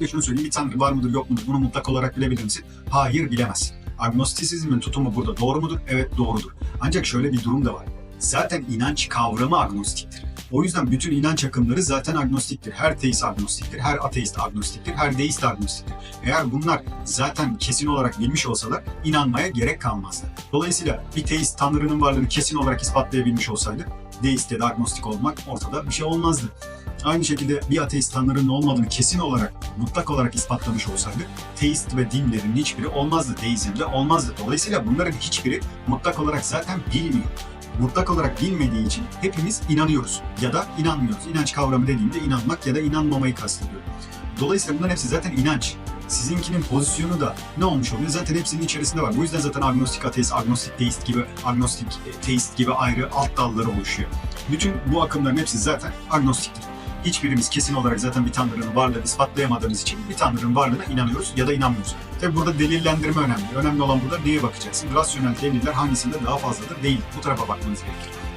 Ve şunu söyleyeyim bir tanrı var mıdır yok mudur bunu mutlak olarak bilebilir misin? Hayır bilemezsin. Agnostisizmin tutumu burada doğru mudur? Evet doğrudur. Ancak şöyle bir durum da var. Zaten inanç kavramı agnostiktir. O yüzden bütün inanç akımları zaten agnostiktir. Her teist agnostiktir, her ateist agnostiktir, her deist agnostiktir. Eğer bunlar zaten kesin olarak bilmiş olsalar inanmaya gerek kalmazdı. Dolayısıyla bir teist tanrının varlığını kesin olarak ispatlayabilmiş olsaydı deist ya da agnostik olmak ortada bir şey olmazdı. Aynı şekilde bir ateist tanrının olmadığını kesin olarak, mutlak olarak ispatlamış olsaydı teist ve dinlerin hiçbiri olmazdı, deizm de olmazdı. Dolayısıyla bunların hiçbiri mutlak olarak zaten bilmiyor. Mutlak olarak bilmediği için hepimiz inanıyoruz ya da inanmıyoruz. İnanç kavramı dediğimde inanmak ya da inanmamayı kastediyorum. Dolayısıyla bunların hepsi zaten inanç. Sizinkinin pozisyonu da ne olmuş oluyor? Zaten hepsinin içerisinde var. Bu yüzden zaten agnostik ateist, agnostik deist gibi, agnostik e, teist gibi ayrı alt dalları oluşuyor. Bütün bu akımların hepsi zaten agnostiktir. Hiçbirimiz kesin olarak zaten bir tanrının varlığını ispatlayamadığımız için bir tanrının varlığına inanıyoruz ya da inanmıyoruz. Tabi burada delillendirme önemli. Önemli olan burada neye bakacaksın? Rasyonel deliller hangisinde daha fazladır değil. Bu tarafa bakmanız gerekir.